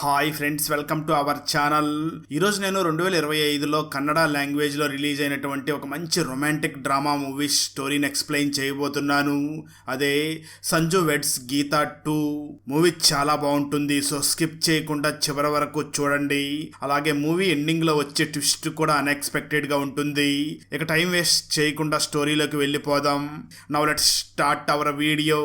Hi friends welcome to our channel. ఈరోజు నేను రెండు వేల ఇరవై ఐదులో కన్నడ లాంగ్వేజ్లో రిలీజ్ అయినటువంటి ఒక మంచి రొమాంటిక్ డ్రామా మూవీ స్టోరీని ఎక్స్ప్లెయిన్ చేయబోతున్నాను. అదే Sanju weds Geetha two. Movie చాలా బాగుంటుంది సో స్కిప్ చేయకుండా చివరి వరకు చూడండి. అలాగే మూవీ ఎండింగ్లో వచ్చే ట్విస్ట్ కూడా అన్ఎక్స్పెక్టెడ్గా ఉంటుంది. ఇక టైం వేస్ట్ చేయకుండా స్టోరీలోకి వెళ్ళిపోదాం. Now let start our video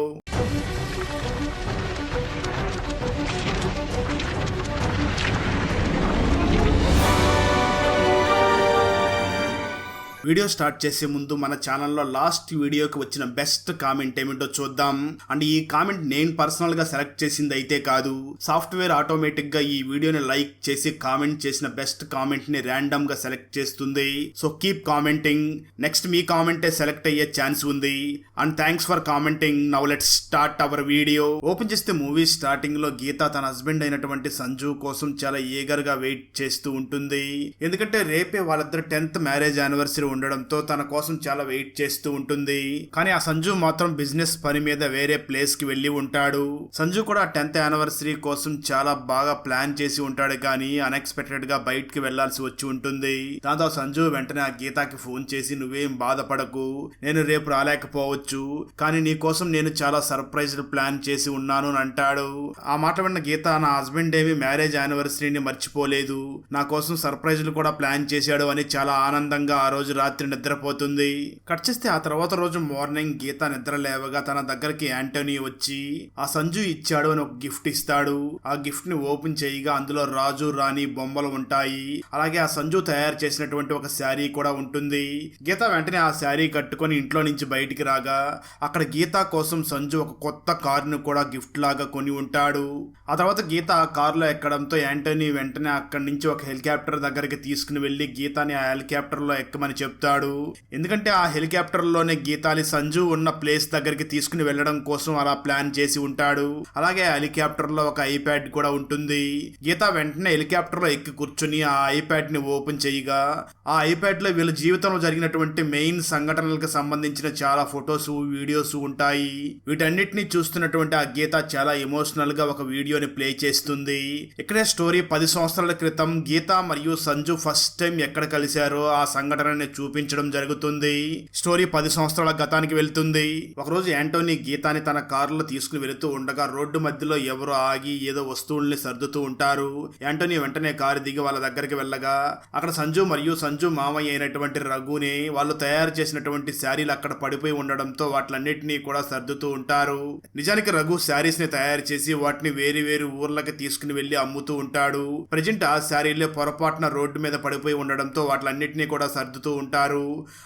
video start చేసే ముందు మన ఛానల్లో లాస్ట్ వీడియోకి వచ్చిన బెస్ట్ కామెంట్ ఏమిటో చూద్దాం. అండ్ ఈ కామెంట్ నేను పర్సనల్గా సెలెక్ట్ చేసింది అయితే కాదు. సాఫ్ట్వేర్ ఆటోమేటిక్గా ఈ వీడియోని లైక్ చేసి కామెంట్ చేసిన బెస్ట్ కామెంట్ని ర్యాండమ్గా సెలెక్ట్ చేస్తుంది. సో కీప్ కామెంటింగ్ నెక్స్ట్ మీ కామెంటే సెలెక్ట్ అయ్యే ఛాన్స్ ఉంది. And thanks for commenting now let start our video open చేస్తే మూవీ స్టార్టింగ్లో గీత తన హస్బెండ్ అయినటువంటి సంజు కోసం చాలా ఈగర్గా వెయిట్ చేస్తూ ఉంటుంది. ఎందుకంటే రేపే వాళ్ళిద్దరు టెన్త్ మ్యారేజ్ యానివర్సరీ ఉండడంతో తన కోసం చాలా వెయిట్ చేస్తూ ఉంటుంది. కానీ ఆ సంజు మాత్రం బిజినెస్ పని మీద వేరే ప్లేస్కి వెళ్ళి ఉంటాడు. సంజు కూడా టెన్త్ యానివర్సరీ కోసం చాలా బాగా ప్లాన్ చేసి ఉంటాడు కానీ అన్ఎక్స్పెక్టెడ్గా బయటకి వెళ్ళాల్సి వచ్చి ఉంటుంది. దాంతో సంజు వెంటనే ఆ గీతాకి ఫోన్ చేసి నువ్వేం బాధపడకు నేను రేపు రాలేకపోవచ్చు కానీ నీ కోసం నేను చాలా సర్ప్రైజ్ ప్లాన్ చేసి ఉన్నాను అని అంటాడు. ఆ మాట విన్న గీత నా హస్బెండ్ ఏమి మ్యారేజ్ యానివర్సరీని మర్చిపోలేదు. నా కోసం సర్ప్రైజ్లు కూడా ప్లాన్ చేశాడు అని చాలా ఆనందంగా ఆ రోజు రాత్రి నిద్రపోతుంది. కట్ చేస్తే ఆ తర్వాత రోజు మార్నింగ్ గీత నిద్ర లేవగా తన దగ్గరికి యాంటోనీ వచ్చి ఆ సంజు ఇచ్చాడు అని ఒక గిఫ్ట్ ఇస్తాడు. ఆ గిఫ్ట్ని ఓపెన్ చేయగా అందులో రాజు రాణి బొమ్మలు ఉంటాయి. అలాగే ఆ సంజు తయారు చేసినటువంటి ఒక శారీ కూడా ఉంటుంది. గీత వెంటనే ఆ శారీ కట్టుకొని ఇంట్లో నుంచి బయటికి రాగా అక్కడ గీత కోసం సంజు ఒక కొత్త కారును కూడా గిఫ్ట్ లాగా కొని ఉంటాడు. ఆ తర్వాత గీత ఆ కారులో ఎక్కడంతో యాంటోనీ వెంటనే అక్కడి నుంచి ఒక హెలికాప్టర్ దగ్గరికి తీసుకుని వెళ్ళి గీతాని ఆ హెలికాప్టర్లో ఎక్కమని చెప్తాడు చెప్తాడు. ఎందుకంటే ఆ హెలికాప్టర్లోనే గీతాలి సంజు ఉన్న ప్లేస్ దగ్గరికి తీసుకుని వెళ్ళడం కోసం అలా ప్లాన్ చేసి ఉంటాడు. అలాగే హెలికాప్టర్లో హెలికాప్టర్లో ఒక ఐప్యాడ్ కూడా ఉంటుంది. గీత వెంటనే హెలికాప్టర్లో ఎక్కి కూర్చుని ఆ ఐప్యాడ్ని ఓపెన్ చేయగా ఆ ఐప్యాడ్లో వీళ్ళ జీవితంలో జరిగినటువంటి మెయిన్ సంఘటనలకు సంబంధించిన చాలా ఫొటోస్ వీడియోస్ ఉంటాయి. వీటన్నిటిని చూస్తున్నటువంటి ఆ గీత చాలా ఎమోషనల్గా ఒక వీడియోని ప్లే చేస్తుంది. ఇక్కడే స్టోరీ పది సంవత్సరాల క్రితం గీత మరియు సంజు ఫస్ట్ టైం ఎక్కడ కలిశారో ఆ సంఘటనని చూపించడం జరుగుతుంది. స్టోరీ పది సంవత్సరాల గతానికి వెళ్తుంది. ఒకరోజు యాంటోనీ గీతాని తన కారులో తీసుకుని వెళుతూ ఉండగా రోడ్డు మధ్యలో ఎవరు ఆగి ఏదో వస్తువుల్ని సర్దుతూ ఉంటారు. యాంటోనీ వెంటనే కారు దిగి వాళ్ళ దగ్గరికి వెళ్ళగా అక్కడ సంజు మరియు సంజు మామయ్య అయినటువంటి రఘుని వాళ్ళు తయారు చేసినటువంటి శారీలు అక్కడ పడిపోయి ఉండడంతో వాటిలన్నిటినీ కూడా సర్దుతూ ఉంటారు. నిజానికి రఘు శారీస్ని తయారు చేసి వాటిని వేరు వేరు ఊర్లకి తీసుకుని వెళ్ళి అమ్ముతూ ఉంటాడు. ప్రజెంట్ ఆ శారీలే పొరపాటున రోడ్డు మీద పడిపోయి ఉండడంతో వాటిలన్నిటినీ కూడా సర్దుతూ ఉంటారు.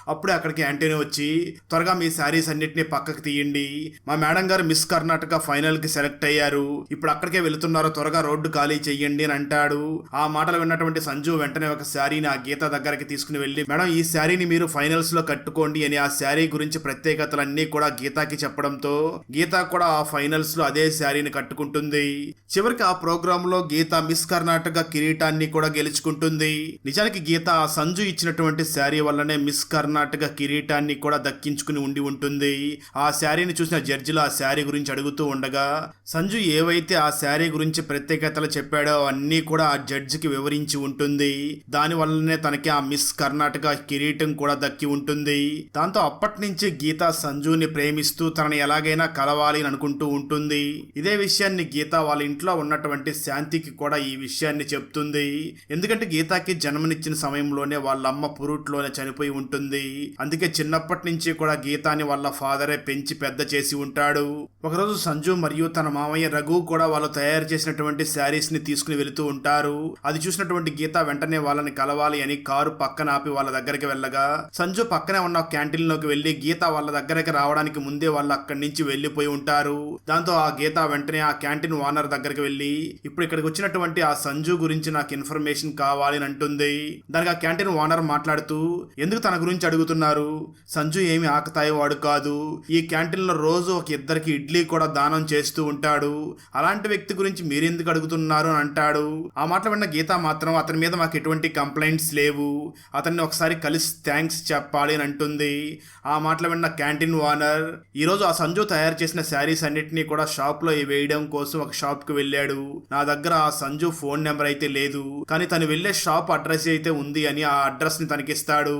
అప్పుడే అక్కడికి యాంటోనీ వచ్చి త్వరగా మీ శారీస్ అన్నిటిని పక్కకు తీయండి. మా మేడం గారు మిస్ కర్ణాటక ఫైనల్కి సెలెక్ట్ అయ్యారు. ఇప్పుడు అక్కడికే వెళుతున్నారు త్వరగా రోడ్డు ఖాళీ చెయ్యండి అని అంటాడు. ఆ మాటలు విన్నటువంటి సంజు వెంటనే ఒక శారీని ఆ గీత దగ్గరికి తీసుకుని వెళ్ళి మేడం ఈ శారీని మీరు ఫైనల్స్లో కట్టుకోండి అని ఆ శారీ గురించి ప్రత్యేకతలన్నీ కూడా గీతాకి చెప్పడంతో గీత కూడా ఆ ఫైనల్స్లో అదే శారీని కట్టుకుంటుంది. చివరికి ఆ ప్రోగ్రామ్లో గీత మిస్ కర్ణాటక కిరీటాన్ని కూడా గెలుచుకుంటుంది. నిజానికి గీత ఆ సంజు ఇచ్చినటువంటి శారీ వల్లనే మిస్ కర్ణాటక కిరీటాన్ని కూడా దక్కించుకుని ఉండి ఉంటుంది. ఆ శారీని చూసిన జడ్జిలు ఆ శారీ గురించి అడుగుతూ ఉండగా సంజు ఏవైతే ఆ శారీ గురించి ప్రత్యేకతలు చెప్పాడో అన్నీ కూడా ఆ జడ్జికి వివరించి ఉంటుంది. దాని వల్లనే తనకి ఆ మిస్ కర్ణాటక కిరీటం కూడా దక్కి ఉంటుంది. దాంతో అప్పటి నుంచి గీత సంజుని ప్రేమిస్తూ తనని ఎలాగైనా కలవాలి అని అనుకుంటూ ఉంటుంది. ఇదే విషయాన్ని గీత వాళ్ళ ఇంట్లో ఉన్నటువంటి శాంతికి కూడా ఈ విషయాన్ని చెప్తుంది. ఎందుకంటే గీతాకి జన్మనిచ్చిన సమయంలోనే వాళ్ళ అమ్మ పురుట్లోనే చనిపోయి ఉంటుంది. అందుకే చిన్నప్పటి నుంచి కూడా గీతాని వాళ్ళ ఫాదరే పెంచి పెద్ద చేసి ఉంటాడు. ఒకరోజు సంజు మరియు తన మామయ్య రఘు కూడా వాళ్ళు తయారు చేసినటువంటి శారీస్ని తీసుకుని వెళుతూ ఉంటారు. అది చూసినటువంటి గీత వెంటనే వాళ్ళని కలవాలి అని కారు పక్కన ఆపి వాళ్ళ దగ్గరికి వెళ్ళగా సంజు పక్కనే ఉన్న క్యాంటీన్లోకి వెళ్ళి గీత వాళ్ళ దగ్గరికి రావడానికి ముందే వాళ్ళు అక్కడి నుంచి వెళ్ళిపోయి ఉంటారు. దాంతో ఆ గీత వెంటనే ఆ క్యాంటీన్ ఓనర్ దగ్గరికి వెళ్ళి ఇప్పుడు ఇక్కడికి వచ్చినటువంటి ఆ సంజు గురించి నాకు ఇన్ఫర్మేషన్ కావాలి అని అంటుంది. దానికి ఆ క్యాంటీన్ ఓనర్ మాట్లాడుతూ ఎందుకు తన గురించి అడుగుతున్నారు? సంజు ఏమి ఆకతాయి వాడు కాదు. ఈ క్యాంటీన్లో రోజు ఒక ఇద్దరికి ఇడ్లీ కూడా దానం చేస్తూ ఉంటాడు. అలాంటి వ్యక్తి గురించి మీరెందుకు అడుగుతున్నారు అని అంటాడు. ఆ మాటలు విన్న గీత మాత్రం అతని మీద మాకు ఎటువంటి కంప్లైంట్స్ లేవు. అతన్ని ఒకసారి కలిసి థ్యాంక్స్ చెప్పాలి అని అంటుంది. ఆ మాటలు విన్న క్యాంటీన్ ఓనర్ ఈరోజు ఆ సంజు తయారు చేసిన శారీస్ అన్నిటినీ కూడా షాప్లో వేయడం కోసం ఒక షాప్కి వెళ్ళాడు. నా దగ్గర ఆ సంజు ఫోన్ నెంబర్ అయితే లేదు. కానీ తను వెళ్ళే షాప్ అడ్రస్ అయితే ఉంది అని ఆ అడ్రస్ని తనకిస్తాడు.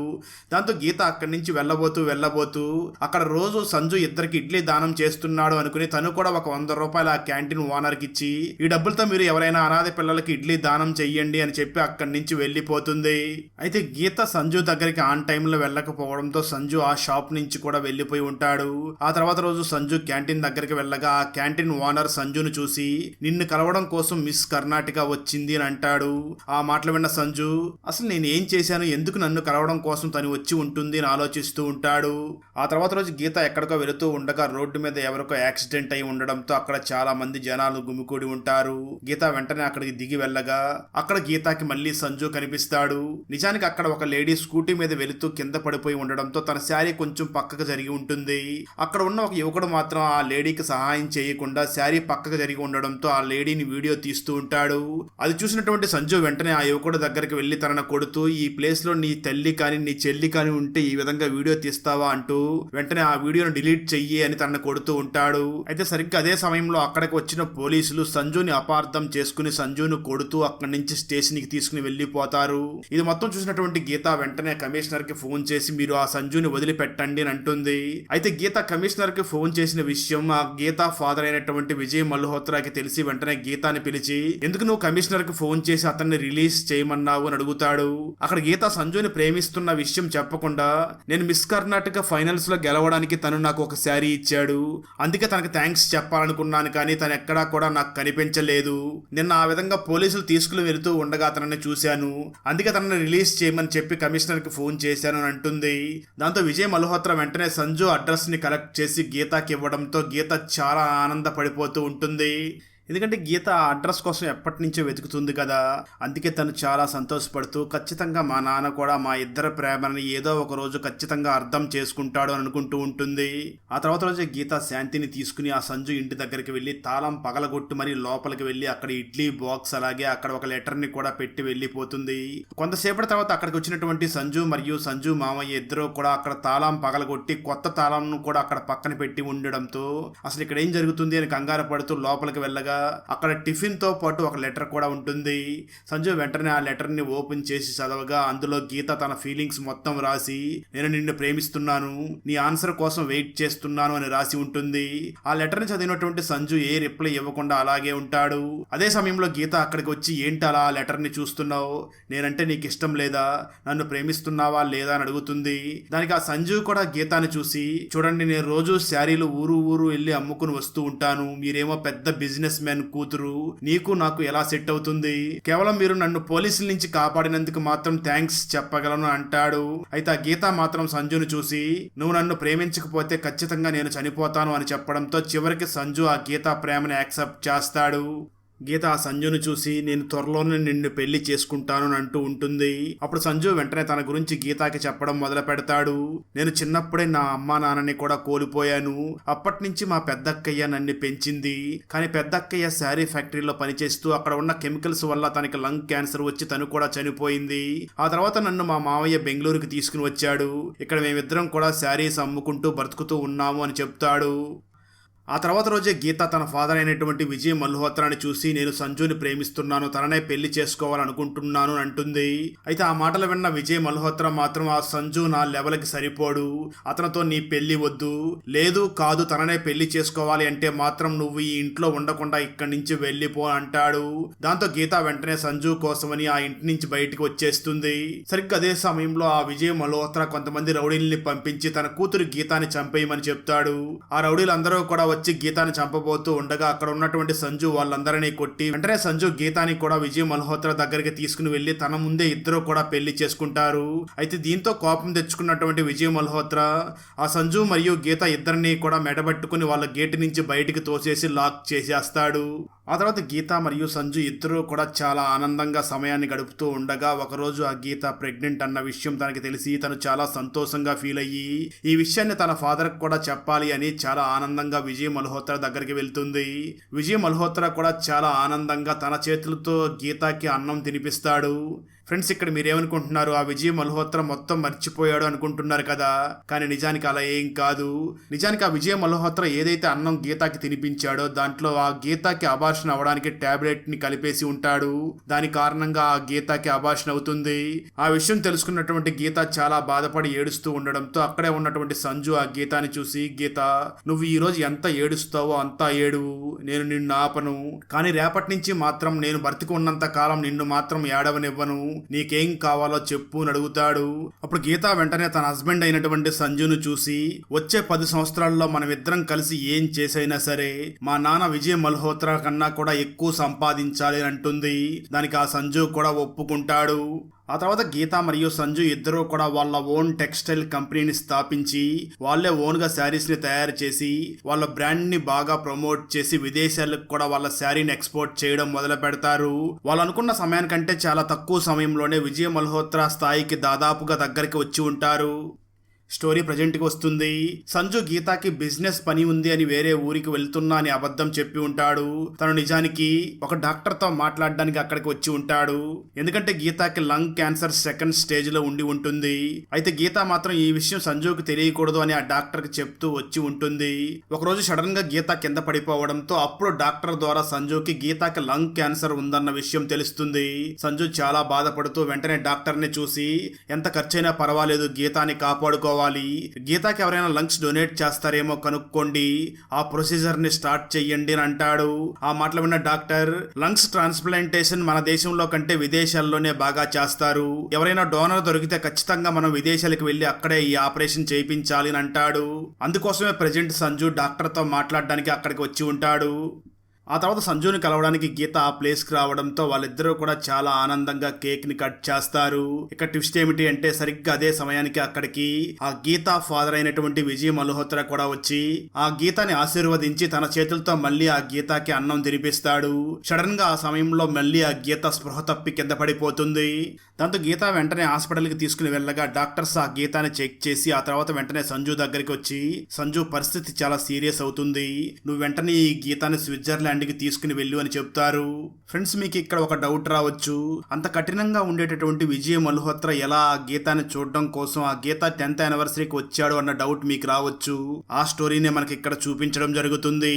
దాంతో గీత అక్కడి నుంచి వెళ్ళబోతూ వెళ్ళబోతూ అక్కడ రోజు సంజు ఇద్దరికి ఇడ్లీ దానం చేస్తున్నాడు అనుకుని తను కూడా ఒక వంద రూపాయలు ఆ క్యాంటీన్ ఓనర్కి ఇచ్చి ఈ డబ్బులతో మీరు ఎవరైనా అనాథ పిల్లలకి ఇడ్లీ దానం చెయ్యండి అని చెప్పి అక్కడి నుంచి వెళ్ళిపోతుంది. అయితే గీత సంజు దగ్గరికి ఆన్ టైంలో వెళ్ళకపోవడంతో సంజు ఆ షాప్ నుంచి కూడా వెళ్ళిపోయి ఉంటాడు. ఆ తర్వాత రోజు సంజు క్యాంటీన్ దగ్గరికి వెళ్ళగా ఆ క్యాంటీన్ ఓనర్ సంజును చూసి నిన్ను కలవడం కోసం మిస్ కర్ణాటక వచ్చింది అని అంటాడు. ఆ మాటలు విన్న సంజు అసలు నేను ఏం చేశాను? ఎందుకు నన్ను కలవడం కోసం తను వచ్చి ఉంటుంది అని ఆలోచిస్తూ ఉంటాడు. ఆ తర్వాత రోజు గీత ఎక్కడికో వెళుతూ ఉండగా రోడ్డు మీద ఎవరికో యాక్సిడెంట్ అయి ఉండడంతో అక్కడ చాలా మంది జనాలు గుమికూడి ఉంటారు. గీత వెంటనే అక్కడికి దిగి వెళ్ళగా అక్కడ గీతాకి మళ్ళీ సంజు కనిపిస్తాడు. నిజానికి అక్కడ ఒక లేడీ స్కూటీ మీద వెళుతూ కింద పడిపోయి ఉండడంతో తన శారీ కొంచెం పక్కకు జరిగి ఉంటుంది. అక్కడ ఉన్న ఒక యువకుడు మాత్రం ఆ లేడీకి సహాయం చేయకుండా శారీ పక్కకు జరిగి ఉండడంతో ఆ లేడీని వీడియో తీస్తూ ఉంటాడు. అది చూసినటువంటి సంజు వెంటనే ఆ యువకుడు దగ్గరికి వెళ్ళి తనను కొడుతూ ఈ ప్లేస్లో నీ తల్లి కానీ నీ చెల్లి కానీ ఉంటే ఈ విధంగా వీడియో తీస్తావా అంటూ వెంటనే ఆ వీడియోను డిలీట్ చెయ్యి అని తనను కొడుతూ ఉంటాడు. అయితే సరిగ్గా అదే సమయంలో అక్కడికి వచ్చిన పోలీసులు సంజుని అపార్థం చేసుకుని సంజును కొడుతూ అక్కడి నుంచి స్టేషన్కి తీసుకుని వెళ్ళిపోతారు. ఇది మొత్తం చూసినటువంటి గీత వెంటనే కమిషనర్కి ఫోన్ చేసి మీరు ఆ సంజుని వదిలిపెట్టండి అని అంటుంది. అయితే గీత కమిషనర్కి ఫోన్ చేసిన విషయం ఆ గీత ఫాదర్ అయినటువంటి విజయ్ మల్హోత్రాకి తెలిసి వెంటనే గీతాని పిలిచి ఎందుకు నువ్వు కమిషనర్కి ఫోన్ చేసి అతన్ని రిలీజ్ చేయమన్నావు అని అడుగుతాడు. అక్కడ గీత సంజుని ప్రేమిస్తున్న విషయం చెప్పకుండా నేను మిస్ కర్ణాటక ఫైనల్స్లో గెలవడానికి తను నాకు ఒక శారీ ఇచ్చాడు. అందుకే తనకు థ్యాంక్స్ చెప్పాలనుకున్నాను కానీ తను ఎక్కడా కూడా నాకు కనిపించలేదు. నిన్న ఆ విధంగా పోలీసులు తీసుకుని వెళుతూ ఉండగా తనని చూశాను. అందుకే తనని రిలీజ్ చేయమని చెప్పి కమిషనర్కి ఫోన్ చేశాను అని అంటుంది. దాంతో విజయ్ మల్హోత్రా వెంటనే సంజు అడ్రస్ని కలెక్ట్ చేసి గీతాకి ఇవ్వడంతో గీత చాలా ఆనందపడిపోతూ ఉంటుంది. ఎందుకంటే గీత ఆ అడ్రస్ కోసం ఎప్పటి నుంచో వెతుకుతుంది కదా. అందుకే తను చాలా సంతోషపడుతూ ఖచ్చితంగా మా నాన్న కూడా మా ఇద్దరి ప్రేమని ఏదో ఒక రోజు ఖచ్చితంగా అర్థం చేసుకుంటాడు అని అనుకుంటూ ఉంటుంది. ఆ తర్వాత రోజు గీత శాంతిని తీసుకుని ఆ సంజు ఇంటి దగ్గరికి వెళ్ళి తాళం పగలగొట్టి మరి లోపలికి వెళ్ళి అక్కడ ఇడ్లీ బాక్స్ అలాగే అక్కడ ఒక లెటర్ని కూడా పెట్టి వెళ్ళిపోతుంది. కొంతసేపటి తర్వాత అక్కడికి వచ్చినటువంటి సంజు మరియు సంజు మామయ్య ఇద్దరు కూడా అక్కడ తాళం పగలగొట్టి కొత్త తాళంను కూడా అక్కడ పక్కన పెట్టి ఉండడంతో అసలు ఇక్కడ ఏం జరుగుతుంది అని కంగారు పడుతూ లోపలికి వెళ్ళగా అక్కడ టిఫిన్తో పాటు ఒక లెటర్ కూడా ఉంటుంది. సంజు వెంటనే ఆ లెటర్ని ఓపెన్ చేసి చదవగా అందులో గీత తన ఫీలింగ్స్ మొత్తం రాసి నేను నిన్ను ప్రేమిస్తున్నాను నీ ఆన్సర్ కోసం వెయిట్ చేస్తున్నాను అని రాసి ఉంటుంది. ఆ లెటర్ని చదివినటువంటి సంజు ఏ రిప్లై ఇవ్వకుండా అలాగే ఉంటాడు. అదే సమయంలో గీత అక్కడికి వచ్చి ఏంటి అలా ఆ లెటర్ని చూస్తున్నావు? నేనంటే నీకు ఇష్టం లేదా? నన్ను ప్రేమిస్తున్నావా లేదా అని అడుగుతుంది. దానికి ఆ సంజు కూడా గీతాని చూసి చూడండి నేను రోజు శారీలు ఊరు ఊరు వెళ్ళి అమ్ముకుని వస్తూ ఉంటాను. మీరేమో పెద్ద బిజినెస్ మ్యాన్ కూతురు నీకు నాకు ఎలా సెట్ అవుతుంది? కేవలం మీరు నన్ను పోలీసుల నుంచి కాపాడినందుకు మాత్రం థ్యాంక్స్ చెప్పగలను అంటాడు. అయితే ఆ గీత మాత్రం సంజును చూసి నువ్వు నన్ను ప్రేమించకపోతే ఖచ్చితంగా నేను చనిపోతాను అని చెప్పడంతో చివరికి సంజు ఆ గీత ప్రేమని యాక్సెప్ట్ చేస్తాడు. గీత ఆ సంజును చూసి నేను త్వరలోనే నిన్ను పెళ్ళి చేసుకుంటాను అంటూ ఉంటుంది. అప్పుడు సంజు వెంటనే తన గురించి గీతాకి చెప్పడం మొదలు పెడతాడు. నేను చిన్నప్పుడే నా అమ్మా నాన్నని కూడా కోల్పోయాను. అప్పటి నుంచి మా పెద్దక్కయ్య నన్ను పెంచింది. కానీ పెద్దక్కయ్య శారీ ఫ్యాక్టరీలో పనిచేస్తూ అక్కడ ఉన్న కెమికల్స్ వల్ల తనకి లంగ్ క్యాన్సర్ వచ్చి తను కూడా చనిపోయింది. ఆ తర్వాత నన్ను మా మావయ్య బెంగళూరుకి తీసుకుని వచ్చాడు. ఇక్కడ మేమిద్దరం కూడా శారీస్ అమ్ముకుంటూ బ్రతుకుతూ ఉన్నాము అని చెప్తాడు. ఆ తర్వాత రోజే గీత తన ఫాదర్ అయినటువంటి విజయ్ మల్హోత్రాని చూసి నేను సంజుని ప్రేమిస్తున్నాను తననే పెళ్ళి చేసుకోవాలనుకుంటున్నాను అంటుంది. అయితే ఆ మాటలు విన్న విజయ్ మల్హోత్రా మాత్రం ఆ సంజు నా లెవెల్కి సరిపోడు అతనితో నీ పెళ్ళి వద్దు లేదు కాదు తననే పెళ్ళి చేసుకోవాలి అంటే మాత్రం నువ్వు ఈ ఇంట్లో ఉండకుండా ఇక్కడి నుంచి వెళ్ళిపో అంటాడు. దాంతో గీత వెంటనే సంజు కోసమని ఆ ఇంటి నుంచి బయటికి వచ్చేస్తుంది. సరిగ్గా అదే సమయంలో ఆ విజయ్ మల్హోత్రా కొంతమంది రౌడీల్ని పంపించి తన కూతురు గీతాని చంపేయమని చెప్తాడు. ఆ రౌడీలందరూ కూడా వచ్చి గీతాని చంపబోతూ ఉండగా అక్కడ ఉన్నటువంటి సంజు వాళ్ళందరినీ కొట్టి వెంటనే సంజు గీతాని కూడా విజయ్ మల్హోత్రా దగ్గరికి తీసుకుని వెళ్ళి తన ముందే ఇద్దరు కూడా పెళ్ళి చేసుకుంటారు. అయితే దీంతో కోపం తెచ్చుకున్నటువంటి విజయ్ మల్హోత్రా ఆ సంజు మరియు గీత ఇద్దరిని కూడా మెడబెట్టుకుని వాళ్ళ గేటు నుంచి బయటికి తోసేసి లాక్ చేసేస్తాడు. ఆ తర్వాత గీత మరియు సంజు ఇద్దరూ కూడా చాలా ఆనందంగా సమయాన్ని గడుపుతూ ఉండగా ఒకరోజు ఆ గీత ప్రెగ్నెంట్ అన్న విషయం తనకి తెలిసి తను చాలా సంతోషంగా ఫీల్ అయ్యి ఈ విషయాన్ని తన ఫాదర్ కూడా చెప్పాలి అని చాలా ఆనందంగా విజయ్ విజయ్ మల్హోత్రా దగ్గరికి వెళ్తుంది. విజయ్ మల్హోత్రా కూడా చాలా ఆనందంగా తన చేతులతో గీతాకి అన్నం తినిపిస్తాడు. ఫ్రెండ్స్ ఇక్కడ మీరేమనుకుంటున్నారు? ఆ విజయ్ మల్హోత్రా మొత్తం మర్చిపోయాడు అనుకుంటున్నారు కదా? కానీ నిజానికి అలా ఏం కాదు. నిజానికి ఆ విజయ్ మల్హోత్రా ఏదైతే అన్నం గీతాకి తినిపించాడో దాంట్లో ఆ గీతాకి అబార్షన్ అవ్వడానికి టాబ్లెట్ని కలిపేసి ఉంటాడు. దాని కారణంగా ఆ గీతాకి అబార్షన్ అవుతుంది. ఆ విషయం తెలుసుకున్నటువంటి గీత చాలా బాధపడి ఏడుస్తూ ఉండడంతో అక్కడే ఉన్నటువంటి సంజు ఆ గీతాని చూసి గీత నువ్వు ఈ రోజు ఎంత ఏడుస్తావో అంతా ఏడు. నేను నిన్ను ఆపను. కానీ రేపటి నుంచి మాత్రం నేను బ్రతికున్నంత కాలం నిన్ను మాత్రం ఏడవనివ్వను. నీకేం కావాలో చెప్పు అని అడుగుతాడు. అప్పుడు గీత వెంటనే తన హస్బెండ్ అయినటువంటి సంజును చూసి వచ్చే పది సంవత్సరాల్లో మనం ఇద్దరం కలిసి ఏం చేసైనా సరే మా నాన్న విజయ్ మల్హోత్రా కన్నా కూడా ఎక్కువ సంపాదించాలి అని అంటుంది. దానికి ఆ సంజు కూడా ఒప్పుకుంటాడు. ఆ తర్వాత గీత మరియు సంజు ఇద్దరూ కూడా వాళ్ళ ఓన్ టెక్స్టైల్ కంపెనీని స్థాపించి వాళ్ళే ఓన్గా శారీస్ని తయారు చేసి వాళ్ళ బ్రాండ్ని బాగా ప్రమోట్ చేసి విదేశాలకు కూడా వాళ్ళ శారీని ఎక్స్పోర్ట్ చేయడం మొదలు పెడతారు. వాళ్ళు అనుకున్న సమయానికంటే చాలా తక్కువ సమయంలోనే విజయ మల్హోత్రా స్థాయికి దాదాపుగా దగ్గరికి వచ్చి ఉంటారు. స్టోరీ ప్రజెంట్కి వస్తుంది. సంజు గీతాకి బిజినెస్ పని ఉంది అని వేరే ఊరికి వెళ్తున్నా అని అబద్ధం చెప్పి ఉంటాడు. తను నిజానికి ఒక డాక్టర్తో మాట్లాడడానికి అక్కడికి వచ్చి ఉంటాడు. ఎందుకంటే గీతాకి లంగ్ క్యాన్సర్ సెకండ్ స్టేజ్లో ఉండి ఉంటుంది. అయితే గీత మాత్రం ఈ విషయం సంజుకి తెలియకూడదు అని ఆ డాక్టర్కి చెప్తూ వచ్చి ఉంటుంది. ఒకరోజు సడన్గా గీత కింద పడిపోవడంతో అప్పుడు డాక్టర్ ద్వారా సంజుకి గీతాకి లంగ్ క్యాన్సర్ ఉందన్న విషయం తెలుస్తుంది. సంజు చాలా బాధపడుతూ వెంటనే డాక్టర్ని చూసి ఎంత ఖర్చైనా పర్వాలేదు గీతాని కాపాడుకోవాలి గీతాకి ఎవరైనా లంగ్స్ డొనేట్ చేస్తారేమో కనుక్కోండి. ఆ ప్రొసీజర్ని స్టార్ట్ చెయ్యండి అని అంటాడు. ఆ మాటలు విన్న డాక్టర్ లంగ్స్ ట్రాన్స్ప్లాంటేషన్ మన దేశంలో కంటే విదేశాల్లోనే బాగా చేస్తారు. ఎవరైనా డోనర్ దొరికితే ఖచ్చితంగా మనం విదేశాలకు వెళ్ళి అక్కడే ఈ ఆపరేషన్ చేయించాలి అని అంటాడు. అందుకోసమే ప్రజెంట్ సంజు డాక్టర్తో మాట్లాడడానికి అక్కడికి వచ్చి ఉంటాడు. ఆ తర్వాత సంజుని కలవడానికి గీత ఆ ప్లేస్కి రావడంతో వాళ్ళిద్దరూ కూడా చాలా ఆనందంగా కేక్ని కట్ చేస్తారు. ఇక ట్విస్ట్ ఏమిటి అంటే సరిగ్గా అదే సమయానికి అక్కడికి ఆ గీత ఫాదర్ అయినటువంటి విజయ్ మల్హోత్రా కూడా వచ్చి ఆ గీతని ఆశీర్వదించి తన చేతులతో మళ్ళీ ఆ గీతకి అన్నం తినిపిస్తాడు. సడన్గా ఆ సమయంలో మళ్ళీ ఆ గీత స్పృహ తప్పి కింద పడిపోతుంది. దాంతో గీత వెంటనే హాస్పిటల్కి తీసుకుని వెళ్ళగా డాక్టర్స్ ఆ గీతాన్ని చెక్ చేసి ఆ తర్వాత వెంటనే సంజు దగ్గరికి వచ్చి సంజు పరిస్థితి చాలా సీరియస్ అవుతుంది. నువ్వు వెంటనే ఈ గీతాన్ని స్విట్జర్లాండ్ ల్యాండ్కి తీసుకుని వెళ్ళు అని చెప్తారు. ఫ్రెండ్స్ మీకు ఇక్కడ ఒక డౌట్ రావచ్చు. అంత కఠినంగా ఉండేటటువంటి విజయ్ మల్హోత్రా ఎలా ఆ గీతాన్ని చూడడం కోసం ఆ గీత టెన్త్ యానివర్సరీకి వచ్చాడు అన్న డౌట్ మీకు రావచ్చు. ఆ స్టోరీనే మనకి ఇక్కడ చూపించడం జరుగుతుంది.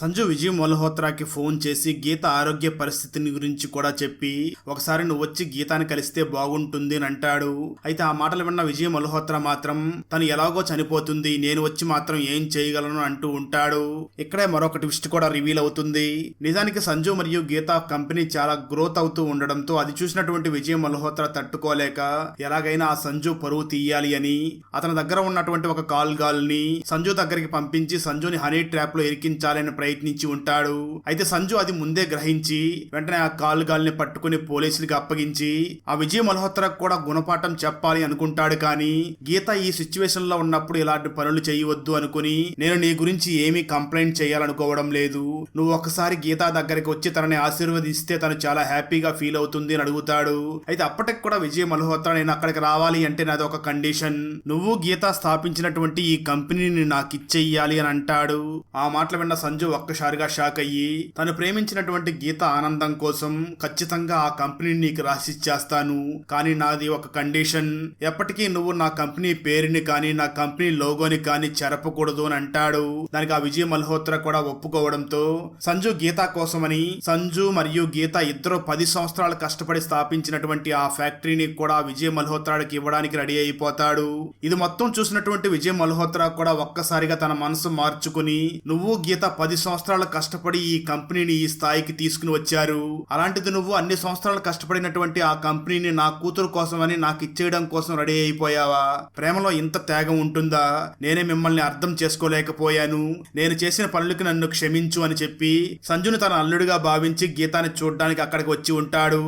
సంజు విజయ్ మల్హోత్రాకి ఫోన్ చేసి గీత ఆరోగ్య పరిస్థితిని గురించి కూడా చెప్పి ఒకసారి నువ్వు వచ్చి గీతాన్ని కలిస్తే బాగుంటుంది అని అంటాడు. అయితే ఆ మాటలు విన్న విజయ్ మల్హోత్రా మాత్రం తను ఎలాగో చనిపోతుంది నేను వచ్చి మాత్రం ఏం చేయగలను అంటూ ఉంటాడు. ఇక్కడే మరొక ట్విస్ట్ కూడా రివీల్ అవుతుంది. నిజానికి సంజు మరియు గీత కంపెనీ చాలా గ్రోత్ అవుతూ ఉండడంతో అది చూసినటువంటి విజయ్ మల్హోత్రా తట్టుకోలేక ఎలాగైనా ఆ సంజు పరువు తీయాలి అని అతని దగ్గర ఉన్నటువంటి ఒక కాల్ గాల్ని సంజు దగ్గరికి పంపించి సంజుని హనీ ట్రాప్లో ఇరికించాలని ప్రయత్నించి ఉంటాడు. అయితే సంజు అది ముందే గ్రహించి వెంటనే ఆ కాల్ గాల్ని పట్టుకుని పోలీసులకి అప్పగించి ఆ విజయ్ మల్హోత్రా కూడా గుణపాఠం చెప్పాలి అనుకుంటాడు కానీ గీత ఈ సిచ్యువేషన్లో ఉన్నప్పుడు ఇలాంటి పనులు చేయవద్దు అనుకుని నేను నీ గురించి ఏమీ కంప్లైంట్ చేయాలనుకోవడం లేదు. నువ్వు ఒక ఒకసారి గీత దగ్గరికి వచ్చి తనని ఆశీర్వదిస్తే తను చాలా హ్యాపీగా ఫీల్ అవుతుంది అని అడుగుతాడు. అయితే అప్పటికి కూడా విజయ్ మల్హోత్రా నేను అక్కడికి రావాలి అంటే నాది ఒక కండిషన్. నువ్వు గీత స్థాపించినటువంటి ఈ కంపెనీని నాకు ఇచ్చేయాలి అని అంటాడు. ఆ మాటలు విన్న సంజు ఒక్కసారిగా షాక్ అయ్యి తను ప్రేమించినటువంటి గీత ఆనందం కోసం ఖచ్చితంగా ఆ కంపెనీని నీకు రాసిచ్చేస్తాను. కానీ నాది ఒక కండిషన్. ఎప్పటికీ నువ్వు నా కంపెనీ పేరుని కానీ నా కంపెనీ లోగోని కానీ చెరపకూడదు అని అంటాడు. దానికి ఆ విజయ్ మల్హోత్రా కూడా ఒప్పుకోవడంతో సంజు సంజు గీత కోసమని సంజు మరియు గీత ఇద్దరు పది సంవత్సరాలు కష్టపడి స్థాపించినటువంటి ఆ ఫ్యాక్టరీని కూడా విజయ్ మల్హోత్రాడికి ఇవ్వడానికి రెడీ అయిపోతాడు. ఇది మొత్తం చూసినటువంటి విజయ్ మల్హోత్రా కూడా ఒక్కసారిగా తన మనసు మార్చుకుని నువ్వు గీత పది సంవత్సరాలు కష్టపడి ఈ కంపెనీని ఈ స్థాయికి తీసుకుని వచ్చారు. అలాంటిది నువ్వు అన్ని సంవత్సరాలు కష్టపడినటువంటి ఆ కంపెనీని నా కూతురు కోసమని నాకు ఇచ్చేయడం కోసం రెడీ అయిపోయావా? ప్రేమలో ఇంత త్యాగం ఉంటుందా? నేనే మిమ్మల్ని అర్థం చేసుకోలేకపోయాను. నేను చేసిన పనులకి నన్ను క్షమించు అని చెప్పి సంజును తన అల్లుడిగా భావించి గీతాన్ని చూడ్డానికి అక్కడికి వచ్చి ఉంటాడు.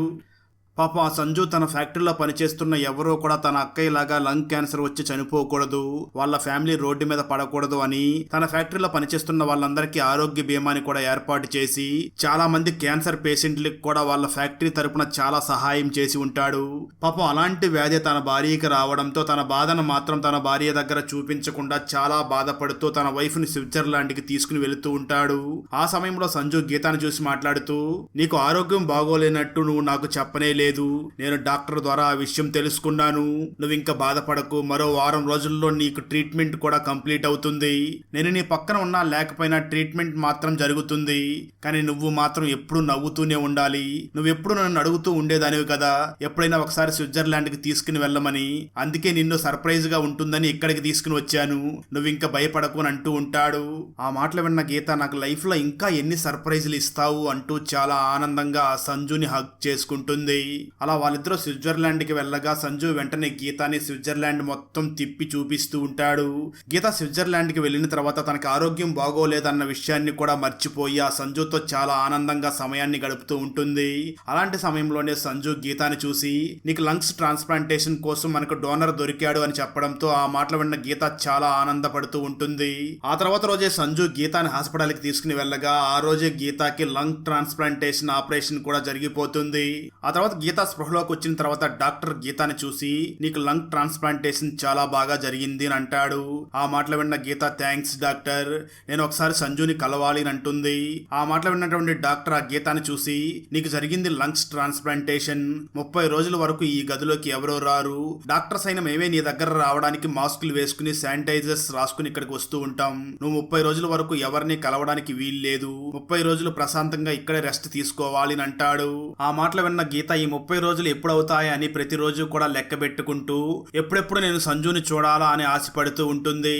పాపం ఆ సంజు తన ఫ్యాక్టరీలో పనిచేస్తున్న ఎవరో కూడా తన అక్కయ్యలాగా లంగ్ క్యాన్సర్ వచ్చి చనిపోకూడదు వాళ్ళ ఫ్యామిలీ రోడ్డు మీద పడకూడదు అని తన ఫ్యాక్టరీలో పనిచేస్తున్న వాళ్ళందరికీ ఆరోగ్య బీమాని కూడా ఏర్పాటు చేసి చాలా మంది క్యాన్సర్ పేషెంట్లకు కూడా వాళ్ళ ఫ్యాక్టరీ తరపున చాలా సహాయం చేసి ఉంటాడు. పాపం అలాంటి వ్యాధి తన భార్యకి రావడంతో తన బాధను మాత్రం తన భార్య దగ్గర చూపించకుండా చాలా బాధపడుతూ తన వైఫ్ని స్విట్జర్లాండ్కి తీసుకుని వెళుతూ ఉంటాడు. ఆ సమయంలో సంజు గీతాను చూసి మాట్లాడుతూ నీకు ఆరోగ్యం బాగోలేనట్టు నువ్వు నాకు చెప్పనే లేదు. నేను డాక్టర్ ద్వారా ఆ విషయం తెలుసుకున్నాను. నువ్వు ఇంకా బాధపడకు. మరో వారం రోజుల్లో నీకు ట్రీట్మెంట్ కూడా కంప్లీట్ అవుతుంది. నేను నీ పక్కన ఉన్నా లేకపోయినా ట్రీట్మెంట్ మాత్రం జరుగుతుంది. కానీ నువ్వు మాత్రం ఎప్పుడు నవ్వుతూనే ఉండాలి. నువ్వు ఎప్పుడు నన్ను అడుగుతూ ఉండేదానివి కదా. ఎప్పుడైనా ఒకసారి స్విట్జర్లాండ్కి తీసుకుని వెళ్ళమని. అందుకే నిన్ను సర్ప్రైజ్గా ఉంటుందని ఇక్కడికి తీసుకుని వచ్చాను. నువ్వు ఇంకా భయపడకు అని అంటూ ఉంటాడు. ఆ మాటలు విన్న గీత నాకు లైఫ్లో ఇంకా ఎన్ని సర్ప్రైజులు ఇస్తావు? అంటూ చాలా ఆనందంగా సంజుని హక్ చేసుకుంటుంది. అలా వాళ్ళిద్దరూ స్విట్జర్లాండ్కి వెళ్ళగా సంజు వెంటనే గీతాని స్విట్జర్లాండ్ మొత్తం తిప్పి చూపిస్తూ ఉంటాడు. గీత స్విట్జర్లాండ్కి వెళ్ళిన తర్వాత తనకి ఆరోగ్యం బాగోలేదన్న విషయాన్ని కూడా మర్చిపోయి ఆ సంజుతో చాలా ఆనందంగా సమయాన్ని గడుపుతూ ఉంటుంది. అలాంటి సమయంలోనే సంజు గీతాని చూసి నీకు లంగ్స్ ట్రాన్స్ప్లాంటేషన్ కోసం మనకు డోనర్ దొరికాడు అని చెప్పడంతో ఆ మాటలు విన్న గీత చాలా ఆనందపడుతూ ఉంటుంది. ఆ తర్వాత రోజే సంజు గీతాని హాస్పిటల్కి తీసుకుని వెళ్ళగా ఆ రోజే గీతాకి లంగ్ ట్రాన్స్ప్లాంటేషన్ ఆపరేషన్ కూడా జరిగిపోతుంది. ఆ తర్వాత గీత స్పృహలోకి వచ్చిన తర్వాత డాక్టర్ గీతాని చూసి నీకు లంగ్ ట్రాన్స్ప్లాంటేషన్ చాలా బాగా జరిగింది అని అంటాడు. ఆ మాటలు విన్న గీత థ్యాంక్స్ డాక్టర్. నేను ఒకసారి సంజుని కలవాలి అని అంటుంది. ఆ మాటలు విన్నటువంటి డాక్టర్ ఆ గీతాని చూసి నీకు జరిగింది లంగ్స్ ట్రాన్స్ప్లాంటేషన్. ముప్పై రోజుల వరకు ఈ గదిలోకి ఎవరో రారు. డాక్టర్స్ అయిన మేమే నీ దగ్గర రావడానికి మాస్కులు వేసుకుని శానిటైజర్స్ రాసుకుని ఇక్కడికి వస్తూ ఉంటాం. నువ్వు ముప్పై రోజుల వరకు ఎవరిని కలవడానికి వీల్లేదు. ముప్పై రోజులు ప్రశాంతంగా ఇక్కడే రెస్ట్ తీసుకోవాలి అని అంటాడు. ఆ మాటలు విన్న గీత ఈ ముప్పై రోజులు ఎప్పుడవుతాయి అని ప్రతిరోజు కూడా లెక్క పెట్టుకుంటూ ఎప్పుడెప్పుడు నేను సంజుని చూడాలా అని ఆశపడుతూ ఉంటుంది.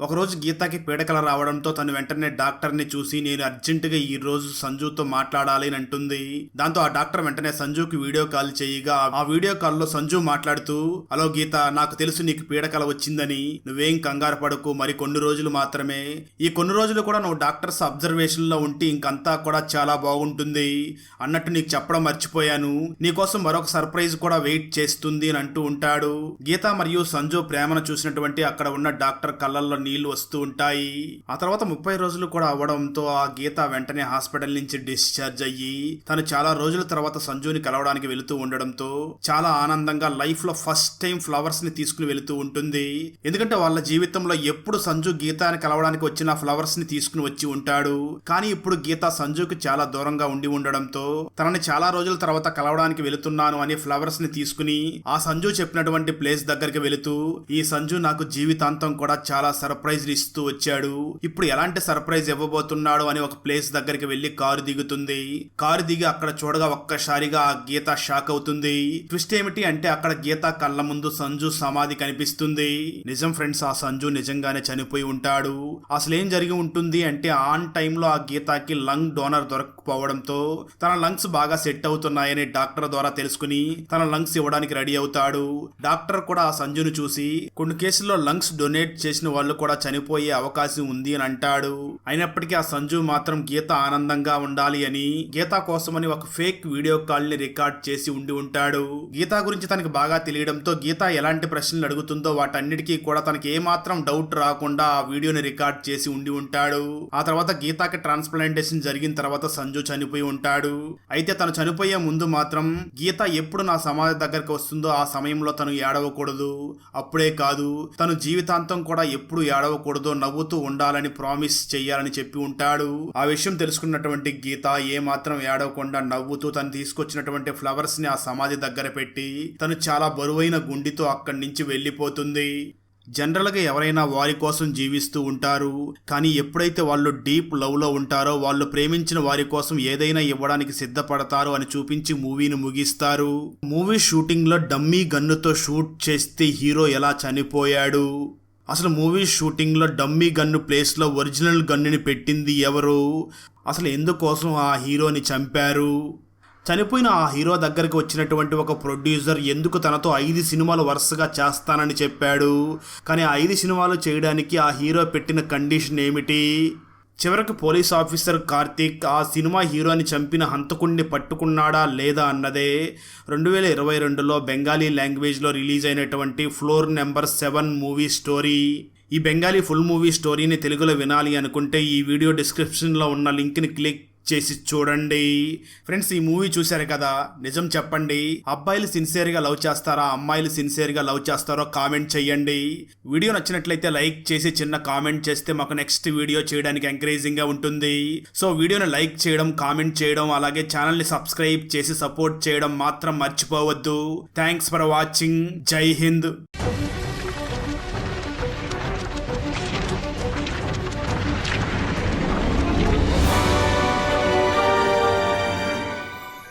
ఒకరోజు గీతకి పీడకల రావడంతో తను వెంటనే డాక్టర్ని చూసి నేను అర్జెంటుగా ఈ రోజు సంజుతో మాట్లాడాలి అని అంటుంది. దాంతో ఆ డాక్టర్ వెంటనే సంజుకి వీడియో కాల్ చేయగా ఆ వీడియో కాల్లో సంజు మాట్లాడుతూ హలో గీత నాకు తెలుసు నీకు పీడకల వచ్చిందని. నువ్వేం కంగారు పడకు మరి కొన్ని రోజులు మాత్రమే. ఈ కొన్ని రోజులు కూడా నువ్వు డాక్టర్స్ అబ్జర్వేషన్లో ఉంటే ఇంకంతా కూడా చాలా బాగుంటుంది. అన్నట్టు నీకు చెప్పడం మర్చిపోయాను. నీకోసం మరొక సర్ప్రైజ్ కూడా వెయిట్ చేస్తుంది అని అంటూ ఉంటాడు. గీత మరియు సంజు ప్రేమను చూసినటువంటి అక్కడ ఉన్న డాక్టర్ కళ్ళల్లో నీళ్ళు వస్తూ ఉంటాయి. ఆ తర్వాత ముప్పై రోజులు కూడా అవ్వడంతో ఆ గీత వెంటనే హాస్పిటల్ నుంచి డిశ్చార్జ్ అయ్యి తను చాలా రోజుల తర్వాత సంజుని కలవడానికి వెళుతూ ఉండడంతో చాలా ఆనందంగా లైఫ్లో ఫస్ట్ టైం ఫ్లవర్స్ని తీసుకుని వెళుతూ ఉంటుంది. ఎందుకంటే వాళ్ళ జీవితంలో ఎప్పుడు సంజు గీతాని కలవడానికి వచ్చిన ఫ్లవర్స్ని తీసుకుని వచ్చి ఉంటాడు. కానీ ఇప్పుడు గీత సంజుకి చాలా దూరంగా ఉండి ఉండడంతో తనని చాలా రోజుల తర్వాత కలవడానికి వెళుతున్నాను అని ఫ్లవర్స్ని తీసుకుని ఆ సంజు చెప్పినటువంటి ప్లేస్ దగ్గరికి వెళుతూ ఈ సంజు నాకు జీవితాంతం కూడా చాలా సర్ప్రైజ్ ఇస్తూ వచ్చాడు. ఇప్పుడు ఎలాంటి సర్ప్రైజ్ ఇవ్వబోతున్నాడు అని ఒక ప్లేస్ దగ్గరికి వెళ్ళి కారు దిగుతుంది. కారు దిగి అక్కడ చూడగా ఒక్కసారిగా ఆ గీత షాక్ అవుతుంది. ట్విస్ట్ ఏమిటి అంటే అక్కడ గీత కళ్ళ ముందు సంజు సమాధి కనిపిస్తుంది. నిజం ఫ్రెండ్స్ ఆ సంజు నిజంగానే చనిపోయి ఉంటాడు. అసలు ఏం జరిగి ఉంటుంది అంటే ఆన్ టైంలో ఆ గీతకి లంగ్ డోనర్ దొరకకపోవడంతో తన లంగ్స్ బాగా సెట్ అవుతున్నాయని డాక్టర్ ద్వారా తెలుసుకుని తన లంగ్స్ ఇవ్వడానికి రెడీ అవుతాడు. డాక్టర్ కూడా ఆ సంజును చూసి కొన్ని కేసుల్లో లంగ్స్ డొనేట్ చేసిన వాళ్ళు కూడా చనిపోయే అవకాశం ఉంది అని అంటాడు. అయినప్పటికీ ఆ సంజు మాత్రం గీత ఆనందంగా ఉండాలి అని గీత కోసమని ఒక ఫేక్ వీడియో కాల్ని రికార్డ్ చేసి ఉండి ఉంటాడు. గీత గురించి తనకి బాగా తెలియడంతో గీత ఎలాంటి ప్రశ్నలు అడుగుతుందో వాటన్నిటికీ కూడా తనకి ఏమాత్రం డౌట్ రాకుండా ఆ వీడియోని రికార్డ్ చేసి ఉండి ఉంటాడు. ఆ తర్వాత గీతాకి ట్రాన్స్ప్లాంటేషన్ జరిగిన తర్వాత సంజు చనిపోయి ఉంటాడు. అయితే తను చనిపోయే ముందు మాత్రం గీత ఎప్పుడు నా సమాధి దగ్గరకు వస్తుందో ఆ సమయంలో తను ఏడవకూడదు. అప్పుడే కాదు తను జీవితాంతం కూడా ఎప్పుడు ఏడవకూడదో నవ్వుతూ ఉండాలని ప్రామిస్ చెయ్యాలని చెప్పి ఉంటాడు. ఆ విషయం తెలుసుకున్నటువంటి గీత ఏ మాత్రం ఏడవకుండా నవ్వుతూ తను తీసుకొచ్చినటువంటి ఫ్లవర్స్ని ఆ సమాధి దగ్గర పెట్టి తను చాలా బరువైన గుండితో అక్కడి నుంచి వెళ్ళిపోతుంది. జనరల్గా ఎవరైనా వారి కోసం జీవిస్తూ ఉంటారు. కానీ ఎప్పుడైతే వాళ్ళు డీప్ లవ్లో ఉంటారో వాళ్ళు ప్రేమించిన వారి కోసం ఏదైనా ఇవ్వడానికి సిద్ధపడతారు అని చూపించి మూవీని ముగిస్తారు. మూవీ షూటింగ్లో డమ్మీ గన్నుతో షూట్ చేస్తే హీరో ఎలా చనిపోయాడు? అసలు మూవీ షూటింగ్లో డమ్మీ గన్ను ప్లేస్లో ఒరిజినల్ గన్నుని పెట్టింది ఎవరు? అసలు ఎందుకోసం ఆ హీరోని చంపారు? చనిపోయిన ఆ హీరో దగ్గరికి వచ్చినటువంటి ఒక ప్రొడ్యూసర్ ఎందుకు తనతో ఐదు సినిమాలు వరుసగా చేస్తానని చెప్పాడు? కానీ ఆ ఐదు సినిమాలు చేయడానికి ఆ హీరో పెట్టిన కండిషన్ ఏమిటి? చివరకు పోలీస్ ఆఫీసర్ కార్తీక్ ఆ సినిమా హీరోని చంపిన హంతకుణ్ణి పట్టుకున్నాడా లేదా అన్నదే రెండు వేల ఇరవై రెండులో బెంగాలీ లాంగ్వేజ్లో రిలీజ్ అయినటువంటి floor number seven movie story. ఈ బెంగాలీ ఫుల్ మూవీ స్టోరీని తెలుగులో వినాలి అనుకుంటే ఈ వీడియో డిస్క్రిప్షన్లో ఉన్న లింక్ని క్లిక్ చేసి చూడండి. ఫ్రెండ్స్ ఈ మూవీ చూశారు కదా? నిజం చెప్పండి. అబ్బాయిలు సిన్సియర్గా లవ్ చేస్తారా? అమ్మాయిలు సిన్సియర్గా లవ్ చేస్తారో కామెంట్ చేయండి. వీడియో నచ్చినట్లయితే లైక్ చేసి చిన్న కామెంట్ చేస్తే మాకు నెక్స్ట్ వీడియో చేయడానికి ఎంకరేజింగ్గా ఉంటుంది. సో వీడియోని లైక్ చేయడం కామెంట్ చేయడం అలాగే ఛానల్ని సబ్స్క్రైబ్ చేసి సపోర్ట్ చేయడం మాత్రం మర్చిపోవద్దు. Thanks for watching. Jai Hind.